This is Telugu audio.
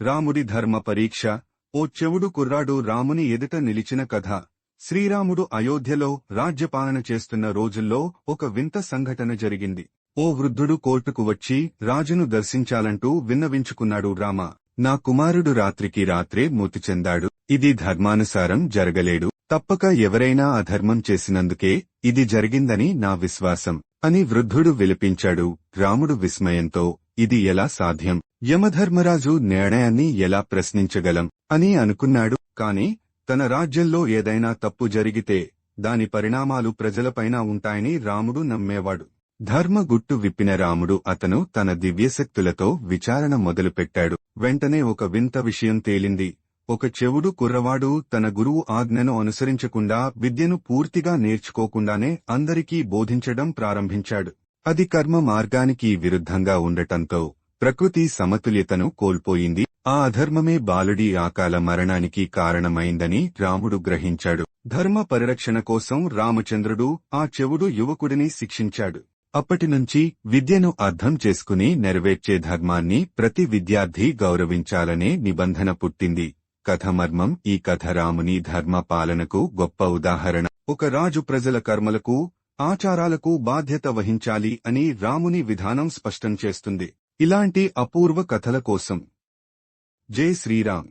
రాముడి ధర్మ పరీక్ష. ఓ చెవుడు కుర్రాడు రాముని ఎదుట నిలిచిన కథ. శ్రీరాముడు అయోధ్యలో రాజ్యపాలన చేస్తున్న రోజుల్లో ఒక వింత సంఘటన జరిగింది. ఓ వృద్ధుడు కోర్టుకు వచ్చి రాజును దర్శించాలంటూ విన్నవించుకున్నాడు రామ. నా కుమారుడు రాత్రికి రాత్రే మృతి చెందాడు. ఇది ధర్మానుసారం జరగలేడు. తప్పక ఎవరైనా అధర్మం చేసినందుకే ఇది జరిగిందని నా విశ్వాసం. అని వృద్ధుడు విలిపించాడు. రాముడు విస్మయంతో ఇది ఎలా సాధ్యం? యమధర్మరాజు నిర్ణయాన్ని ఎలా ప్రశ్నించగలం అని అనుకున్నాడు కాని తన రాజ్యంలో ఏదైనా తప్పు జరిగితే దాని పరిణామాలు ప్రజలపైన ఉంటాయని రాముడు నమ్మేవాడు. ధర్మ గుట్టు విప్పిన రాముడు అతను తన దివ్యశక్తులతో విచారణ మొదలుపెట్టాడు. వెంటనే ఒక వింత విషయం తేలింది. ఒక చెవుడు కుర్రవాడు తన గురువు ఆజ్ఞను అనుసరించకుండా విద్యను పూర్తిగా నేర్చుకోకుండానే అందరికీ బోధించడం ప్రారంభించాడు. అది కర్మ మార్గానికి విరుద్ధంగా ఉండటంతో ప్రకృతి సమతుల్యతను కోల్పోయింది. ఆ అధర్మమే బాలుడి ఆకాల మరణానికి కారణమైందని రాముడు గ్రహించాడు. ధర్మ పరిరక్షణ కోసం రామచంద్రుడు ఆ చెవుడు యువకుడిని శిక్షించాడు. అప్పటినుంచి విద్యను అర్థం చేసుకుని నెరవేర్చే ధర్మాన్ని ప్రతి విద్యార్థి గౌరవించాలనే నిబంధన పుట్టింది. కథమర్మం ఈ కథ రాముని ధర్మ పాలనకు గొప్ప ఉదాహరణ. ఒక రాజు ప్రజల కర్మలకు ఆచారాలకు బాధ్యత వహించాలి అని రాముని విధానం స్పష్టం చేస్తుంది. ఇలాంటి అపూర్వ కథల కోసం. జై శ్రీరామ్.